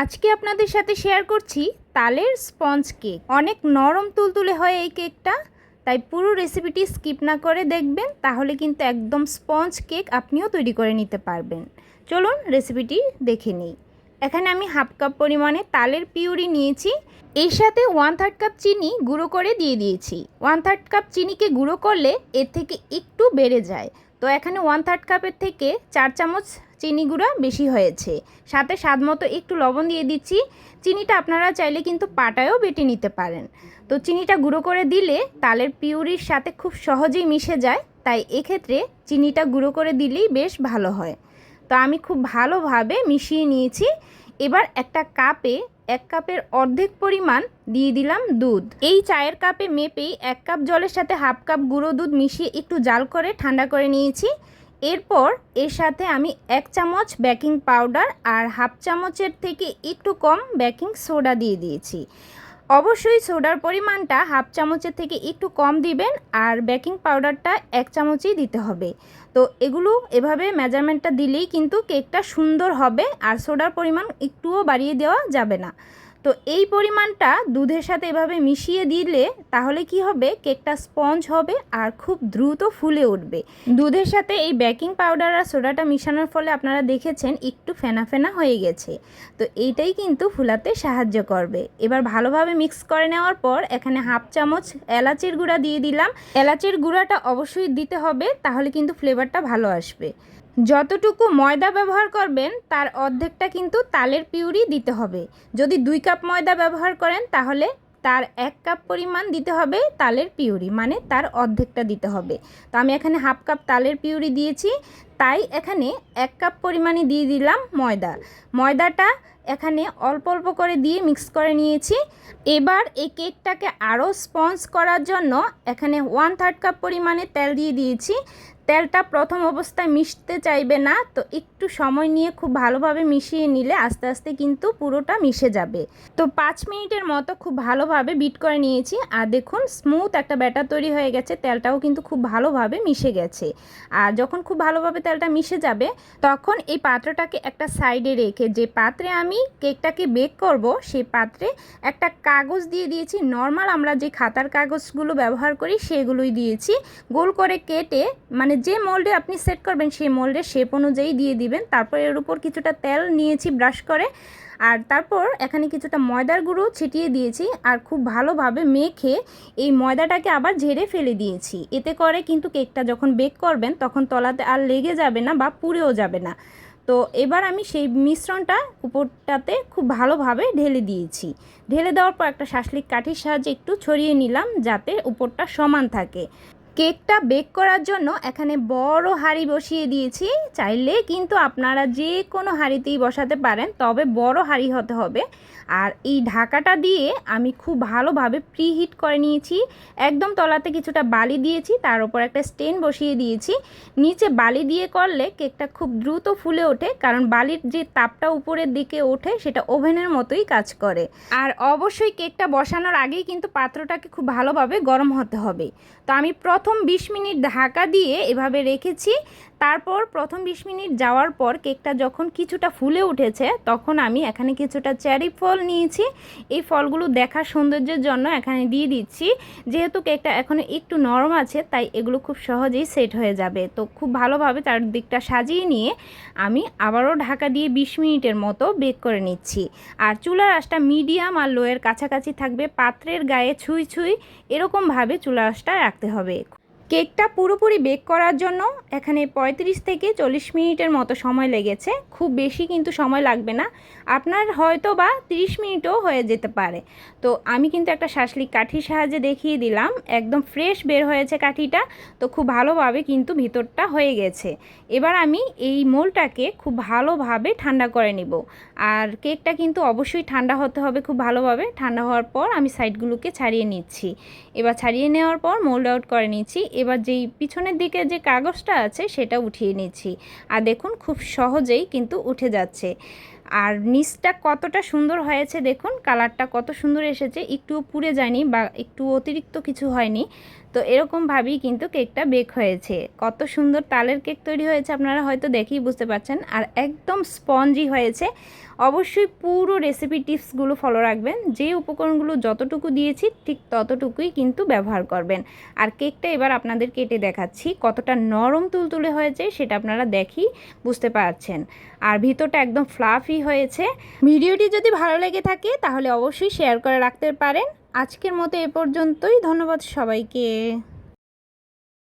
আজকে আপনাদের সাথে শেয়ার করছি তালের স্পঞ্জ কেক অনেক নরম তুলতুলে হয় এই কেকটা তাই পুরো রেসিপিটি স্কিপ না করে দেখবেন, তাহলে কিন্তু একদম স্পঞ্জ কেক আপনিও তৈরি করে নিতে পারবেন। চলুন রেসিপিটি দেখে নিই। এখানে আমি হাফ কাপ পরিমাণে তালের পিউরি নিয়েছি। এর সাথে ওয়ান থার্ড কাপ চিনি গুঁড়ো করে দিয়ে দিয়েছি। ওয়ান থার্ড কাপ চিনিকে গুঁড়ো করলে এর থেকে একটু বেড়ে যায়। তো এখানে ওয়ান থার্ড কাপের থেকে চার চামচ চিনি গুঁড়া বেশি হয়েছে। সাথে স্বাদ মতো একটু লবণ দিয়ে দিচ্ছি। চিনিটা আপনারা চাইলে কিন্তু পাটায়ও বেটে নিতে পারেন। তো চিনিটা গুঁড়ো করে দিলে তালের পিউরির সাথে খুব সহজেই মিশে যায়। তাই এক্ষেত্রে চিনিটা গুঁড়ো করে দিলেই বেশ ভালো হয়। তো আমি খুব ভালোভাবে মিশিয়ে নিয়েছি। এবার একটা কাপে এক কাপের অর্ধেক পরিমাণ দিয়ে দিলাম দুধ। এই চায়ের কাপে মেপেই এক কাপ জলের সাথে হাফ কাপ গুঁড়ো দুধ মিশিয়ে একটু জাল করে ঠান্ডা করে নিয়েছি। এরপর এর সাথে আমি এক চামচ বেকিং পাউডার আর হাফ চামচের থেকে একটু কম বেকিং সোডা দিয়ে দিয়েছি। অবশ্যই সোডার পরিমাণটা হাফ চামচের থেকে একটু কম দিবেন আর বেকিং পাউডারটা এক চামচই দিতে হবে। তো এগুলো এভাবে মেজারমেন্টটা দিলেই কিন্তু কেকটা সুন্দর হবে আর সোডার পরিমাণ একটুও বাড়িয়ে দেওয়া যাবে না। তো এই পরিমাণটা দুধের সাথে এভাবে মিশিয়ে দিলে তাহলে কি হবে? কেকটা স্পঞ্জ হবে আর খুব দ্রুত ফুলে উঠবে। দুধের সাথে এই বেকিং পাউডার আর সোডাটা মিশানোর ফলে আপনারা দেখেছেন একটু ফেনা ফেনা হয়ে গেছে। তো এইটাই কিন্তু ফুলাতে সাহায্য করবে। এবার ভালোভাবে মিক্স করে নেওয়ার পর এখানে হাফ চামচ এলাচের গুঁড়া দিয়ে দিলাম। এলাচের গুঁড়াটা অবশ্যই দিতে হবে, তাহলে কিন্তু ফ্লেভারটা ভালো আসবে। যতটুকু ময়দা ব্যবহার করবেন, তার অর্ধেকটা কিন্তু তালের পিউরি দিতে হবে। যদি দুই কাপ ময়দা ব্যবহার করেন, তাহলে তার এক কাপ পরিমাণ দিতে হবে তালের পিউরি মানে তার অর্ধেকটা দিতে হবে। তো আমি এখানে হাফ কাপ তালের পিউরি দিয়েছি, তাই এখানে এক কাপ পরিমাণে দিয়ে দিলাম ময়দা। ময়দাটা এখানে অল্প অল্প করে দিয়ে মিক্স করে নিয়েছি। এবার এই কেকটাকে আরও স্পঞ্জ করার জন্য এখানে ওয়ান থার্ড কাপ পরিমাণে তেল দিয়ে দিয়েছি। তেলটা প্রথম অবস্থায় মিশতে চাইবে না, তো একটু সময় নিয়ে খুব ভালোভাবে মিশিয়ে নিলে আস্তে আস্তে কিন্তু পুরোটা মিশে যাবে। তো পাঁচ মিনিটের মতো খুব ভালোভাবে বিট করে নিয়েছি। আর দেখুন স্মুথ একটা ব্যাটার তৈরি হয়ে গেছে, তেলটাও কিন্তু খুব ভালোভাবে মিশে গেছে। আর যখন খুব ভালোভাবে তেলটা মিশে যাবে, তখন এই পাত্রটাকে একটা সাইডে রেখে, যে পাত্রে আমি কেকটাকে বেক করব, সেই পাত্রে একটা কাগজ দিয়ে দিয়েছি। নর্মাল আমরা যে খাতার কাগজগুলো ব্যবহার করি, সেগুলোই দিয়েছি। গোল করে কেটে মানে যে মোল্ডে আপনি সেট করবেন, সেই মোল্ডের শেপ অনুযায়ী দিয়ে দিবেন। তারপর এর উপর কিছুটা তেল নিয়েছি ব্রাশ করে। আর তারপর এখানে কিছুটা ময়দার গুঁড়ো ছিটিয়ে দিয়েছি। আর খুব ভালোভাবে মেখে এই ময়দাটাকে আবার ঝেড়ে ফেলে দিয়েছি। এতে করে কিন্তু কেকটা যখন বেক করবেন, তখন তলাতে আর লেগে যাবে না বা পুড়েও যাবে না। তো এবার আমি সেই মিশ্রণটা উপরটাতে খুব ভালোভাবে ঢেলে দিয়েছি। ঢেলে দেওয়ার পর একটা শাসলিক কাঠির সাহায্যে একটু ছড়িয়ে নিলাম যাতে উপরটা সমান থাকে। কেকটা বেক করার জন্য এখানে বড় হাঁড়ি বসিয়ে দিয়েছি। চাইলে কিন্তু আপনারা যে কোনো হাঁড়িতেই বসাতে পারেন, তবে বড় হাঁড়ি হতে হবে। আর এই ঢাকাটা দিয়ে আমি খুব ভালোভাবে প্রিহিট করে নিয়েছি। একদম তলাতে কিছুটা বালি দিয়েছি, তার উপর একটা স্টেন বসিয়ে দিয়েছি। নিচে বালি দিয়ে করলে কেকটা খুব দ্রুত ফুলে ওঠে, কারণ বালির যে তাপটা উপরের দিকে ওঠে, সেটা ওভেনের মতোই কাজ করে। আর অবশ্যই কেকটা বসানোর আগেই কিন্তু পাত্রটাকে খুব ভালোভাবে গরম হতে হবে। তো আমি প্রথম বিশ মিনিট ঢাকা দিয়ে এভাবে রেখেছি। তারপর প্রথম বিশ মিনিট যাওয়ার পর কেকটা যখন কিছুটা ফুলে উঠেছে, তখন আমি এখানে কিছুটা চেরি ফল নিয়েছি। এই ফলগুলো দেখার সৌন্দর্যের জন্য এখানে দিয়ে দিচ্ছি। যেহেতু কেকটা এখনও একটু নরম আছে, তাই এগুলো খুব সহজেই সেট হয়ে যাবে। তো খুব ভালোভাবে চারদিকটা সাজিয়ে নিয়ে আমি আবারও ঢাকা দিয়ে বিশ মিনিটের মতো বেক করে নিচ্ছি। আর চুলার আঁচটা মিডিয়াম আর লোয়ের কাছাকাছি থাকবে, পাত্রের গায়ে ছুঁই ছুঁই। এরকমভাবে চুলার আঁচটা রাখতে হবে। কেকটা পুরোপুরি বেক করার জন্য এখানে ৩৫ থেকে চল্লিশ মিনিটের মতো সময় লেগেছে। খুব বেশি কিন্তু সময় লাগবে না। আপনার হয়তো বা 30 মিনিটও হয়ে যেতে পারে। তো আমি কিন্তু একটা শাসলিক কাঠির সাহায্যে দেখিয়ে দিলাম। একদম ফ্রেশ বের হয়েছে কাঠিটা। তো খুব ভালোভাবে কিন্তু ভিতরটা হয়ে গেছে। এবার আমি এই মোলটাকে খুব ভালোভাবে ঠান্ডা করে নিব। আর কেকটা কিন্তু অবশ্যই ঠান্ডা হতে হবে খুব ভালোভাবে। ঠান্ডা হওয়ার পর আমি সাইডগুলোকে ছাড়িয়ে নিচ্ছি। এবার ছাড়িয়ে নেওয়ার পর মোল্ড আউট করে নিচ্ছি। এবার যেই পিছনের দিকে যে কাগজটা আছে সেটা উঠিয়ে নিচ্ছি। আর দেখুন, খুব সহজেই কিন্তু উঠে যাচ্ছে। আর নিচটা কতটা সুন্দর হয়েছে দেখুন, কালারটা কত সুন্দর এসেছে, একটুও পুড়ে যায়নি বা একটু অতিরিক্ত কিছু হয়নি। তো এরকমভাবেই কিন্তু কেকটা বেক হয়েছে। কত সুন্দর তালের কেক তৈরি হয়েছে আপনারা হয়তো দেখেই বুঝতে পারছেন, আর একদম স্পঞ্জি হয়েছে। অবশ্যই পুরো রেসিপি টিপসগুলো ফলো রাখবেন, যে উপকরণগুলো যতটুকু দিয়েছি ঠিক ততটুকুই কিন্তু ব্যবহার করবেন। আর কেকটা এবার আপনাদের কেটে দেখাচ্ছি, কতটা নরম তুলতুলে হয়েছে সেটা আপনারা দেখি বুঝতে পারছেন। আর ভিতরটা একদম ফ্লাফি হয়েছে। ভিডিওটি যদি ভালো লেগে থাকে, তাহলে অবশ্যই শেয়ার করে রাখতে পারেন। আজকের মতো এ পর্যন্তই। ধন্যবাদ সবাইকে।